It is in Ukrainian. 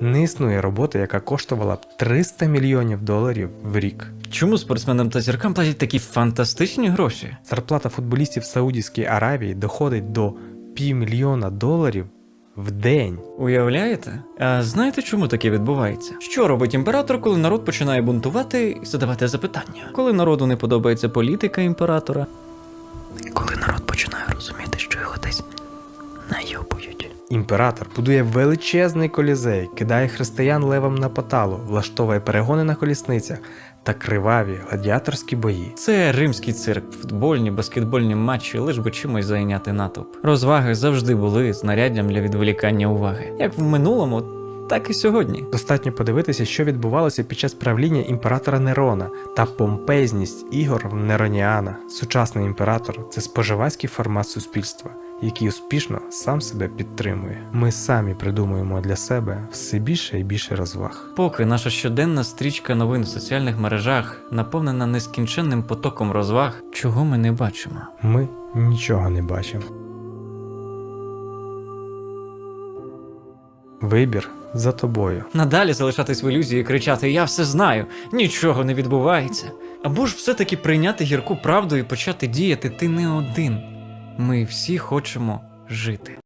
Не існує роботи, яка коштувала б 300 мільйонів доларів в рік. Чому спортсменам та зіркам платять такі фантастичні гроші? Зарплата футболістів в Саудівській Аравії доходить до півмільйона доларів в день. Уявляєте? А знаєте, чому таке відбувається? Що робить імператор, коли народ починає бунтувати і задавати запитання? Коли народу не подобається політика імператора? Коли народ починає Імператор будує величезний колізей, кидає християн левам на поталу, влаштовує перегони на колісницях та криваві гладіаторські бої. Це римський цирк, футбольні, баскетбольні матчі, лиш би чимось зайняти натовп. Розваги завжди були знаряддям для відволікання уваги, як в минулому, так і сьогодні. Достатньо подивитися, що відбувалося під час правління імператора Нерона та помпезність ігор Нероніана. Сучасний імператор це споживацький формат суспільства, який успішно сам себе підтримує. Ми самі придумуємо для себе все більше і більше розваг. Поки наша щоденна стрічка новин в соціальних мережах наповнена нескінченним потоком розваг, чого ми не бачимо. Ми нічого не бачимо. Вибір за тобою. Надалі залишатись в ілюзії і кричати Я все знаю, нічого не відбувається. Або ж все-таки прийняти гірку правду і почати діяти ти не один. Ми всі хочемо жити.